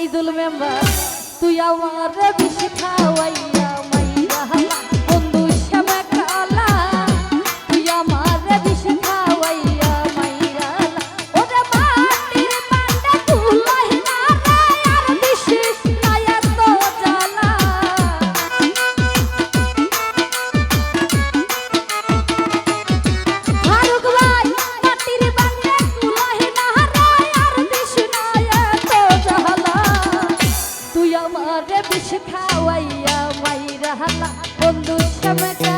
Aidul member তুই আমার বিষ খাওয়াইয়া হাল্লা বন্ধু সবাই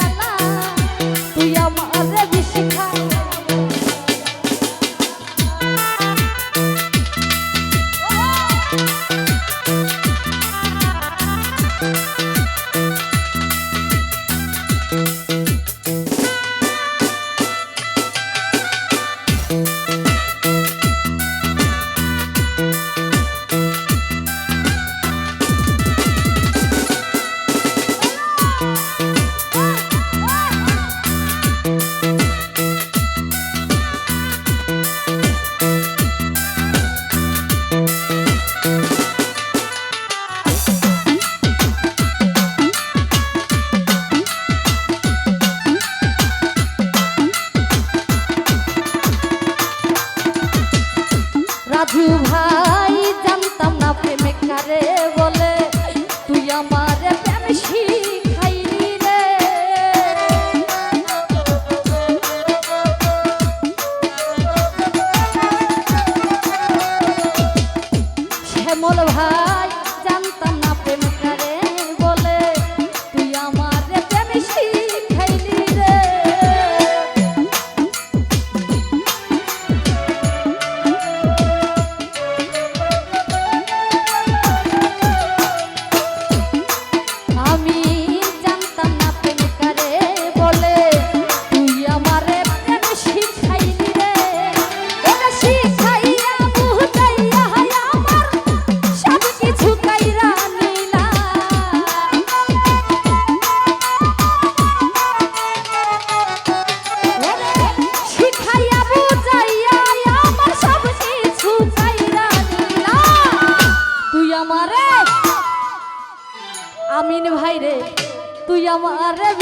আমার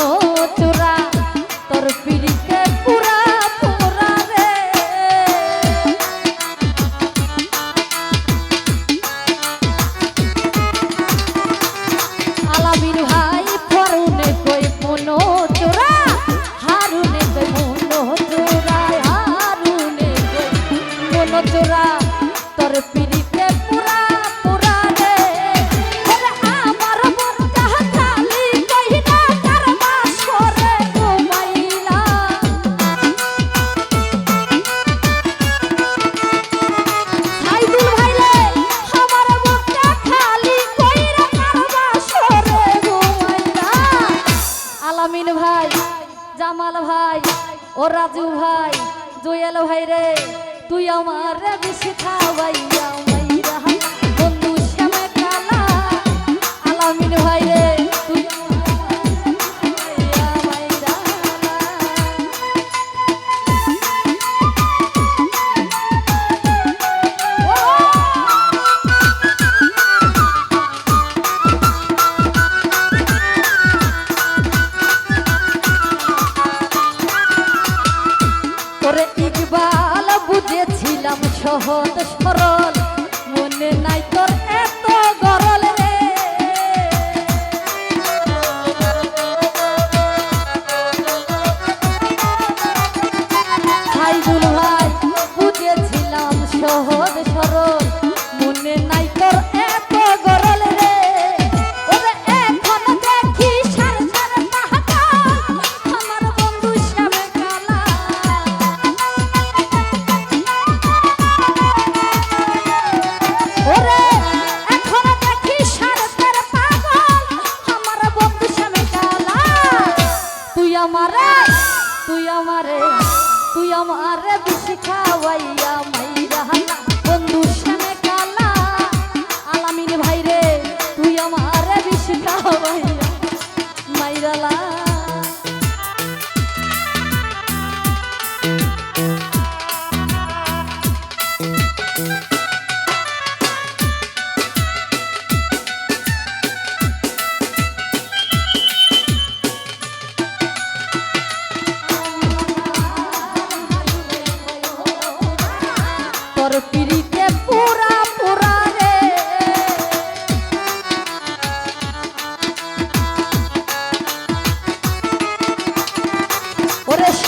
Oh. ও রাজু ভাই জুয়েল ভাই রে তুই আমার বেশি খাওয়াই খাওয়াইয়া সহজ সরল।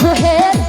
your head.